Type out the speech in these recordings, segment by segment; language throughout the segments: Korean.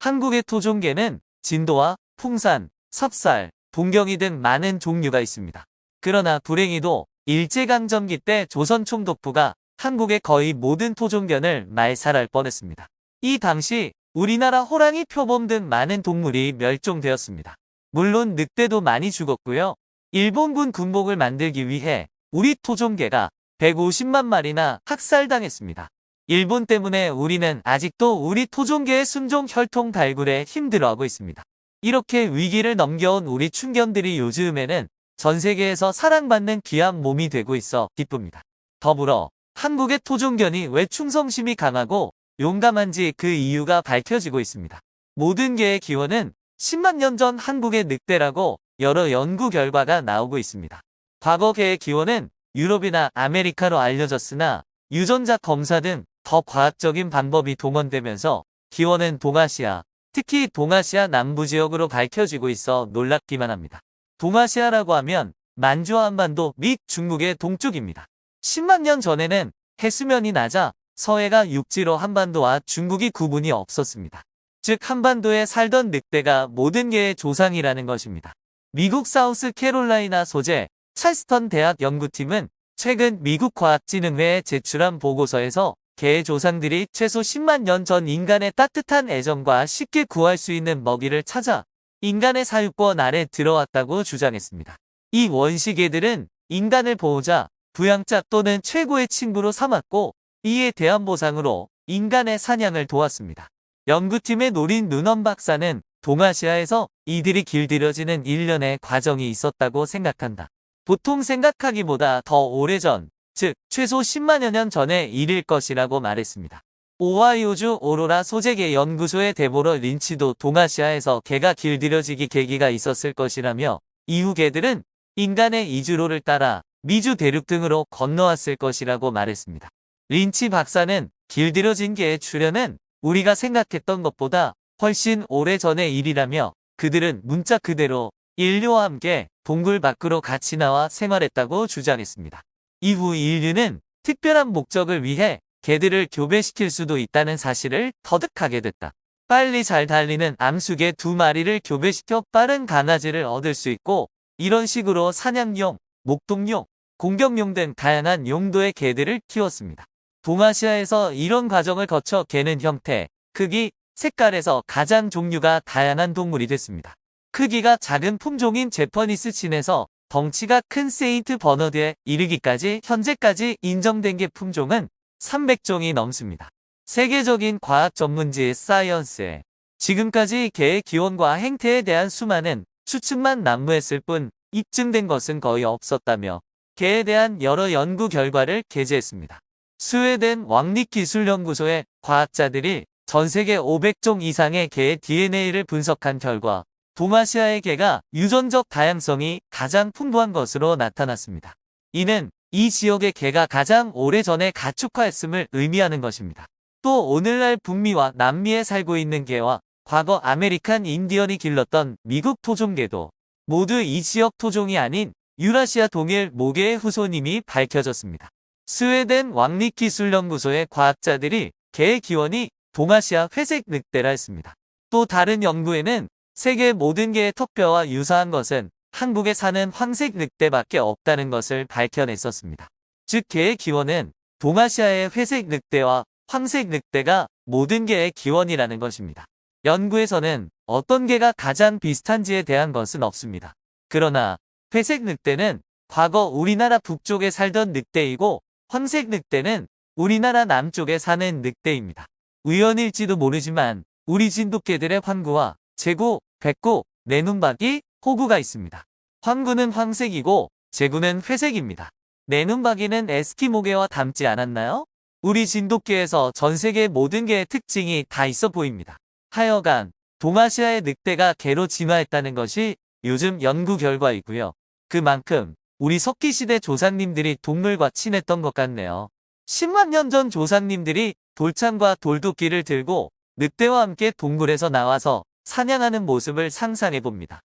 한국의 토종개는 진도와 풍산, 섭살, 동경이 등 많은 종류가 있습니다. 그러나 불행히도 일제강점기 때 조선 총독부가 한국의 거의 모든 토종견을 말살할 뻔했습니다. 이 당시 우리나라 호랑이, 표범 등 많은 동물이 멸종되었습니다. 물론 늑대도 많이 죽었고요. 일본군 군복을 만들기 위해 우리 토종개가 150만 마리나 학살당했습니다. 일본 때문에 우리는 아직도 우리 토종개의 순종 혈통 발굴에 힘들어하고 있습니다. 이렇게 위기를 넘겨온 우리 충견들이 요즘에는 전 세계에서 사랑받는 귀한 몸이 되고 있어 기쁩니다. 더불어 한국의 토종견이 왜 충성심이 강하고 용감한지 그 이유가 밝혀지고 있습니다. 모든 개의 기원은 10만 년 전 한국의 늑대라고 여러 연구 결과가 나오고 있습니다. 과거 개의 기원은 유럽이나 아메리카로 알려졌으나 유전자 검사 등 더 과학적인 방법이 동원되면서 기원은 동아시아, 특히 동아시아 남부 지역으로 밝혀지고 있어 놀랍기만 합니다. 동아시아라고 하면 만주와 한반도 및 중국의 동쪽입니다. 10만 년 전에는 해수면이 낮아 서해가 육지로 한반도와 중국이 구분이 없었습니다. 즉 한반도에 살던 늑대가 모든 개의 조상이라는 것입니다. 미국 사우스 캐롤라이나 소재 찰스턴 대학 연구팀은 최근 미국 과학진흥회에 제출한 보고서에서 개의 조상들이 최소 10만 년 전 인간의 따뜻한 애정과 쉽게 구할 수 있는 먹이를 찾아 인간의 사육권 아래 들어왔다고 주장했습니다. 이 원시 개들은 인간을 보호자, 부양자 또는 최고의 친구로 삼았고 이에 대한 보상으로 인간의 사냥을 도왔습니다. 연구팀의 노린 눈엄 박사는 동아시아에서 이들이 길들여지는 일련의 과정이 있었다고 생각한다. 보통 생각하기보다 더 오래전, 즉 최소 10만여 년 전의 일일 것이라고 말했습니다. 오하이오주 오로라 소재계 연구소의 데보러 린치도 동아시아에서 개가 길들여지기 계기가 있었을 것이라며 이후 개들은 인간의 이주로를 따라 미주 대륙 등으로 건너왔을 것이라고 말했습니다. 린치 박사는 길들여진 개의 출현은 우리가 생각했던 것보다 훨씬 오래전의 일이라며 그들은 문자 그대로 인류와 함께 동굴 밖으로 같이 나와 생활했다고 주장했습니다. 이후 인류는 특별한 목적을 위해 개들을 교배시킬 수도 있다는 사실을 터득하게 됐다. 빨리 잘 달리는 암수개 두 마리를 교배시켜 빠른 강아지를 얻을 수 있고 이런 식으로 사냥용, 목동용, 공격용 등 다양한 용도의 개들을 키웠습니다. 동아시아에서 이런 과정을 거쳐 개는 형태, 크기, 색깔에서 가장 종류가 다양한 동물이 됐습니다. 크기가 작은 품종인 제퍼니스 진에서 덩치가 큰 세인트 버너드에 이르기까지 현재까지 인정된 개 품종은 300종이 넘습니다. 세계적인 과학 전문지 사이언스에 지금까지 개의 기원과 행태에 대한 수많은 추측만 난무했을 뿐 입증된 것은 거의 없었다며 개에 대한 여러 연구 결과를 게재했습니다. 스웨덴 왕립기술연구소의 과학자들이 전 세계 500종 이상의 개의 DNA를 분석한 결과 동아시아의 개가 유전적 다양성이 가장 풍부한 것으로 나타났습니다. 이는 이 지역의 개가 가장 오래전에 가축화했음을 의미하는 것입니다. 또 오늘날 북미와 남미에 살고 있는 개와 과거 아메리칸 인디언이 길렀던 미국 토종개도 모두 이 지역 토종이 아닌 유라시아 동일 모계의 후손임이 밝혀졌습니다. 스웨덴 왕립기술연구소의 과학자들이 개의 기원이 동아시아 회색 늑대라 했습니다. 또 다른 연구에는 세계 모든 개의 턱뼈와 유사한 것은 한국에 사는 황색 늑대밖에 없다는 것을 밝혀냈었습니다. 즉 개의 기원은 동아시아의 회색 늑대와 황색 늑대가 모든 개의 기원이라는 것입니다. 연구에서는 어떤 개가 가장 비슷한지에 대한 것은 없습니다. 그러나 회색 늑대는 과거 우리나라 북쪽에 살던 늑대이고 황색 늑대는 우리나라 남쪽에 사는 늑대입니다. 우연일지도 모르지만 우리 진돗개들의 황구와 제구, 백구, 내눈박이, 호구가 있습니다. 황구는 황색이고 제구는 회색입니다. 내눈박이는 에스키모개와 닮지 않았나요? 우리 진돗개에서 전 세계 모든 개의 특징이 다 있어 보입니다. 하여간 동아시아의 늑대가 개로 진화했다는 것이 요즘 연구 결과이고요. 그만큼 우리 석기시대 조상님들이 동물과 친했던 것 같네요. 10만 년 전 조상님들이 돌창과 돌도끼를 들고 늑대와 함께 동굴에서 나와서 사냥하는 모습을 상상해 봅니다.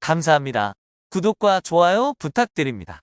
감사합니다. 구독과 좋아요 부탁드립니다.